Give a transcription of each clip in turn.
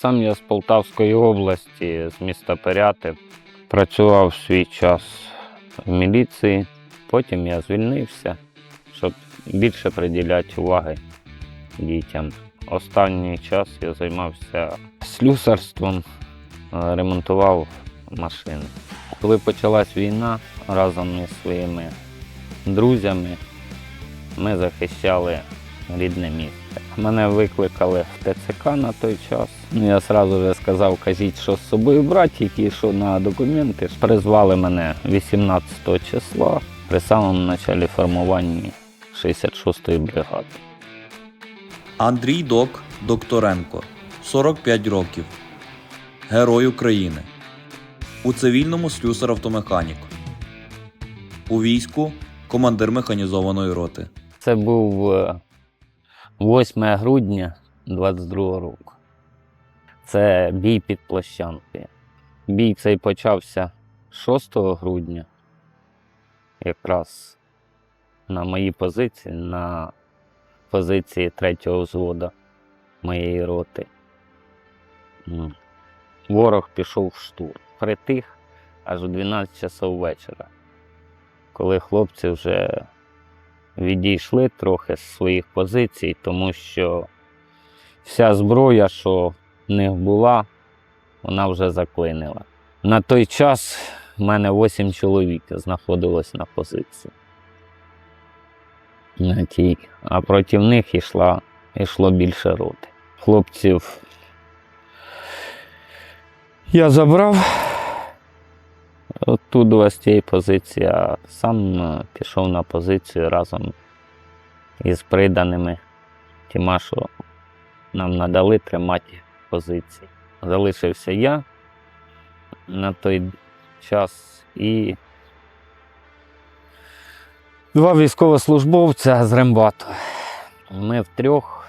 Сам я з Полтавської області, з міста Перяти. Працював свій час в міліції, потім я звільнився, щоб більше приділяти уваги дітям. Останній час я займався слюсарством, е, ремонтував машини. Коли почалась війна, разом із своїми друзями ми захищали рідне місце. Мене викликали в ТЦК на той час. Ну, Я одразу вже сказав, кажіть, що з собою брати, які що на документи. Призвали мене 18 числа при самому початку формування 66-ї бригади. Андрій Док Докторенко, 45 років. Герой України. У цивільному слюсар автомеханік. У війську командир механізованої роти. Це був е, 8 грудня 22 року. Це бій під площанкою. Бій цей почався 6 грудня, якраз на моїй позиції, на позиції 3-го взводу моєї роти. Ворог пішов в штурм. Притих аж у 12 часов вечора, коли хлопці вже відійшли трохи з своїх позицій, тому що вся зброя, що в них була, вона вже заклинила. На той час в мене 8 чоловік знаходилось на позиції. На тій. А проти них йшла, йшло більше роти. Хлопців я забрав оттуда з тієї позиції, а сам е, пішов на позицію разом із приданими тіма, що нам надали тримати позиції. Залишився я на той час і два військовослужбовця з Рембату. Ми втрьох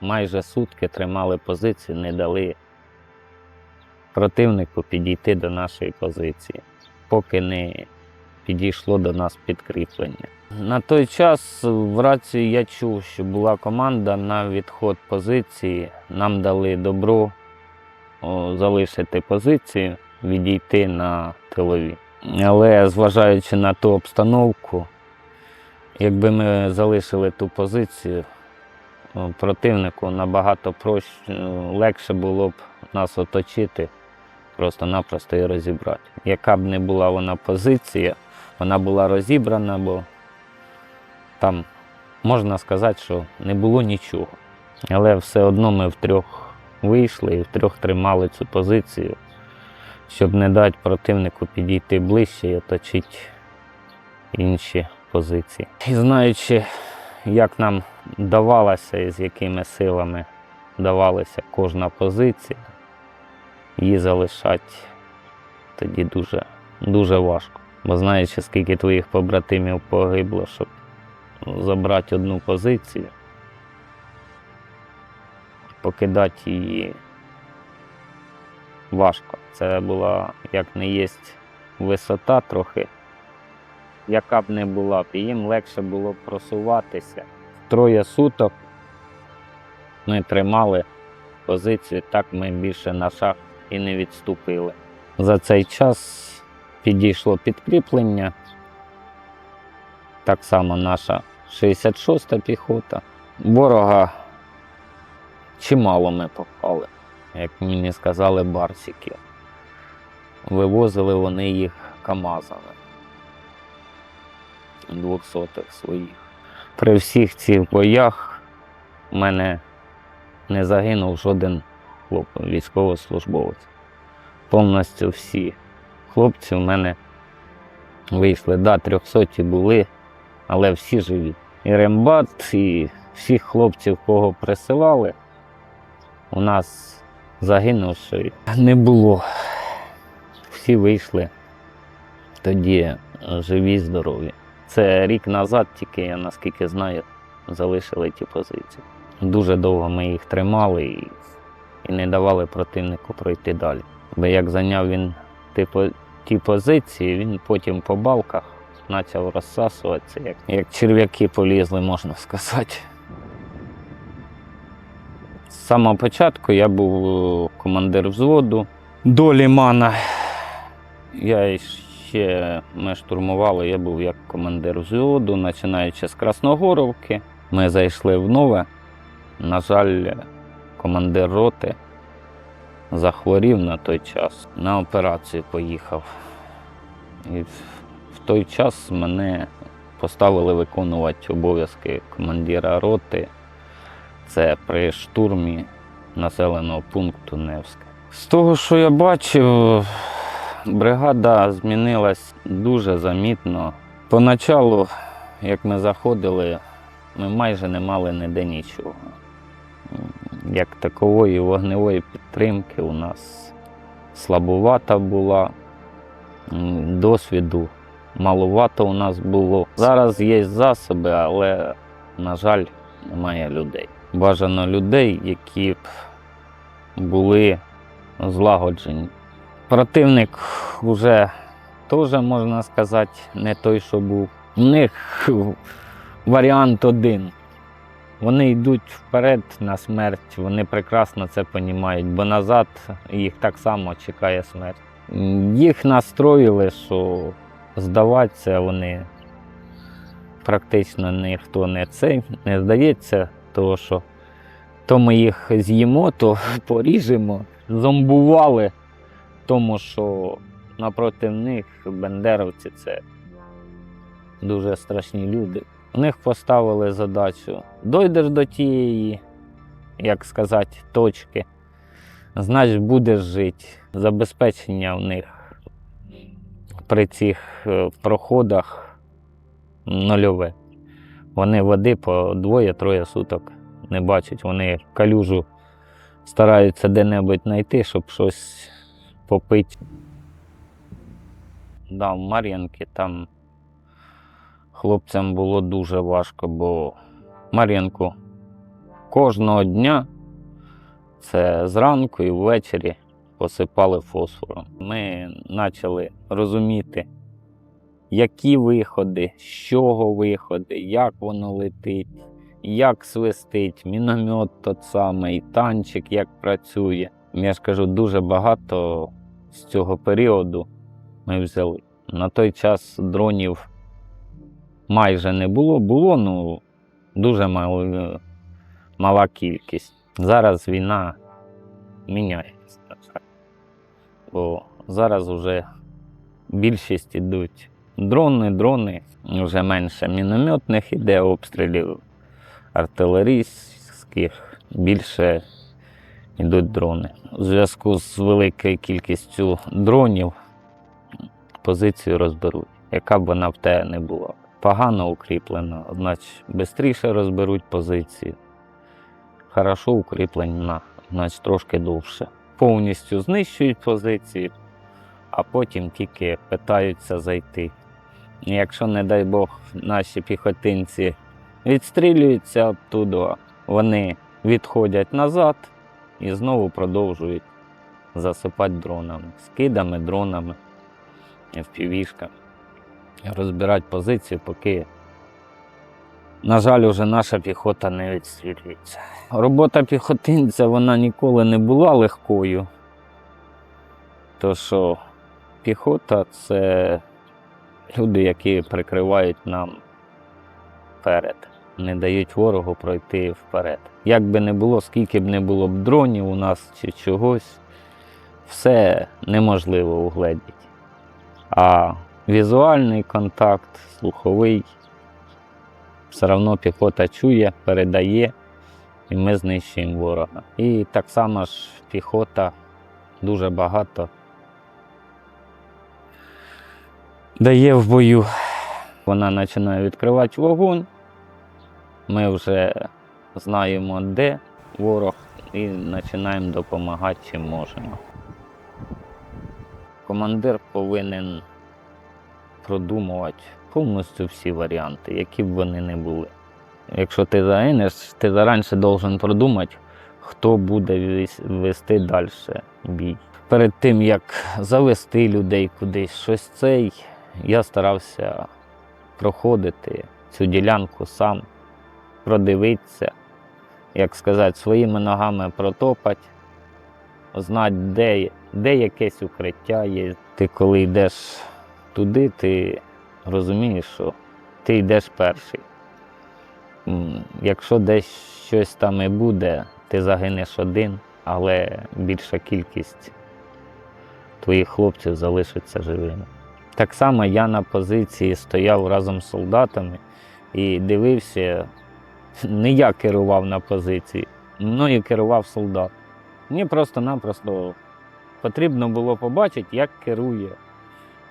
майже сутки тримали позиції, не дали противнику підійти до нашої позиції, поки не підійшло до нас підкріплення. На той час в рації я чув, що була команда на відход позиції. Нам дали добро залишити позицію, відійти на тилові. Але зважаючи на ту обстановку, якби ми залишили ту позицію, противнику набагато проще, легше було б нас оточити, просто-напросто і розібрати. Яка б не була вона позиція, вона була розібрана, бо там можна сказати, що не було нічого. Але все одно ми втрьох вийшли і втрьох тримали цю позицію, щоб не дати противнику підійти ближче і оточити інші позиції. І знаючи, як нам давалося і з якими силами давалася кожна позиція, її залишати тоді дуже, дуже важко. Бо знаючи, скільки твоїх побратимів погибло, щоб забрати одну позицію, покидати її важко. Це була як не є висота трохи, яка б не була б, їм легше було просуватися. Троє суток ми тримали позицію, так ми більше на шаг і не відступили. За цей час підійшло підкріплення. Так само наша 66-та піхота. Ворога чимало ми попали, як мені сказали, барсиків. Вивозили вони їх КАМАЗами. Двохсотих своїх. При всіх цих боях в мене не загинув жоден хлоп, військовослужбовець. Повністю всі хлопці в мене вийшли. Да, трьохсоті були, але всі живі. І Рембат, і всіх хлопців, кого присилали, у нас загинувши не було. Всі вийшли тоді живі, здорові. Це рік назад, тільки я наскільки знаю, залишили ті позиції. Дуже довго ми їх тримали і, і не давали противнику пройти далі. Бо як зайняв він типу, ті позиції, він потім по балках почав розсасуватися, як, як черв'яки полізли, можна сказати. З самого початку я був е, командир взводу до Лімана. Я ще ми штурмували, я був як командир взводу, починаючи з Красногоровки. Ми зайшли в нове. На жаль, командир роти захворів на той час, на операцію поїхав. І в той час мене поставили виконувати обов'язки командира роти. Це при штурмі населеного пункту Невське. З того, що я бачив, бригада змінилась дуже замітно. Поначалу, як ми заходили, ми майже не мали ніде нічого. Як такової вогневої підтримки у нас слабувата була, досвіду малувато у нас було. Зараз є засоби, але, на жаль, немає людей. Бажано людей, які б були злагоджені. Противник вже теж, можна сказати, не той, що був. У них варіант один. Вони йдуть вперед на смерть, вони прекрасно це розуміють, бо назад їх так само чекає смерть. Їх настроїли, що здаватися вони практично ніхто не цей не здається, тому що то ми їх з'їмо, то поріжемо. Зомбували, тому що напроти них бендеровці це дуже страшні люди. У них поставили задачу: дойдеш до тієї, як сказати, точки, значить будеш жити. Забезпечення в них при цих е, проходах нульове. Вони води по двоє-троє суток не бачать. Вони калюжу стараються де-небудь знайти, щоб щось попити. Да, в Мар'янки там хлопцям було дуже важко, бо Мар'янку кожного дня це зранку і ввечері посипали фосфором. Ми почали розуміти, які виходи, з чого виходи, як воно летить, як свистить, міномет тот самий, танчик як працює. Я ж кажу, дуже багато з цього періоду ми взяли. На той час дронів майже не було, було, ну дуже мал, мала кількість. Зараз війна міняється. Бо зараз вже більшість ідуть дрони, дрони, вже менше мінометних іде обстрілів артилерійських, більше йдуть дрони. У зв'язку з великою кількістю дронів позицію розберуть, яка б вона в те не була. Погано укріплена, значить швидше розберуть позицію. Хорошо укріплена, значить трошки довше. Повністю знищують позиції, а потім тільки питаються зайти. Якщо, не дай Бог, наші піхотинці відстрілюються оттуда, вони відходять назад і знову продовжують засипати дронами, скидами, дронами, впівішками, розбирати позицію, поки, на жаль, уже наша піхота не відстрілюється. Робота піхотинця вона ніколи не була легкою. То що піхота це люди, які прикривають нам вперед, не дають ворогу пройти вперед. Як би не було, скільки б не було б дронів у нас чи чогось, все неможливо угледіти. А візуальний контакт, слуховий, все одно піхота чує, передає, і ми знищуємо ворога. І так само ж піхота дуже багато дає в бою. Вона починає відкривати вогонь. Ми вже знаємо, де ворог, і починаємо допомагати, чим можемо. Командир повинен продумувати повністю всі варіанти, які б вони не були. Якщо ти загинеш, ти зараніше должен продумати, хто буде вести далі бій. Перед тим, як завести людей кудись, щось цей, я старався проходити цю ділянку сам, продивитися, як сказати, своїми ногами протопати, знати, де, де якесь укриття є. Ти коли йдеш туди, ти розумієш, що ти йдеш перший. Якщо десь щось там і буде, ти загинеш один, але більша кількість твоїх хлопців залишиться живими. Так само я на позиції стояв разом з солдатами і дивився, не я керував на позиції, мною керував солдат. Мені просто-напросто потрібно було побачити, як керує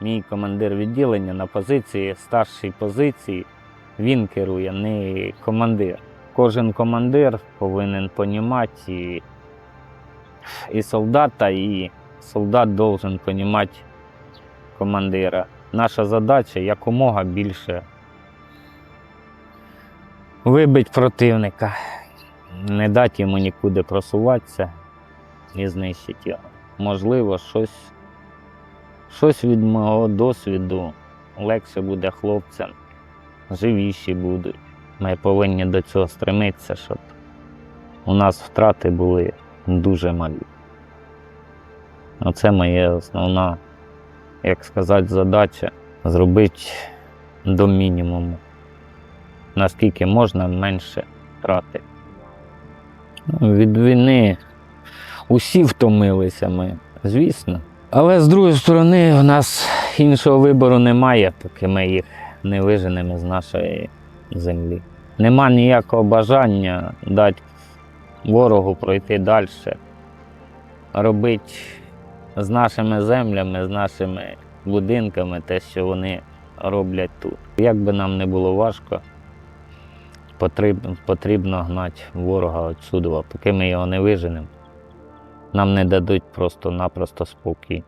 мій командир відділення на позиції, старшій позиції. Він керує, не командир. Кожен командир повинен понімати і, і солдата, і солдат должен понімати командира. Наша задача якомога більше вибити противника, не дати йому нікуди просуватися і знищити його. Можливо, щось, щось від мого досвіду легше буде хлопцям, живіші будуть. Ми повинні до цього стремитися, щоб у нас втрати були дуже малі. Оце моя основна, як сказати, задача зробити до мінімуму. Наскільки можна менше втрати. Ну, Від війни усі втомилися ми, звісно. Але з другої сторони, у нас іншого вибору немає, поки ми їх не виженемо з нашої землі. Нема ніякого бажання дати ворогу пройти далі, робити з нашими землями, з нашими будинками те, що вони роблять тут. Як би нам не було важко, потрібно, гнати ворога відсюди, поки ми його не виженемо. Нам не дадуть просто-напросто спокій.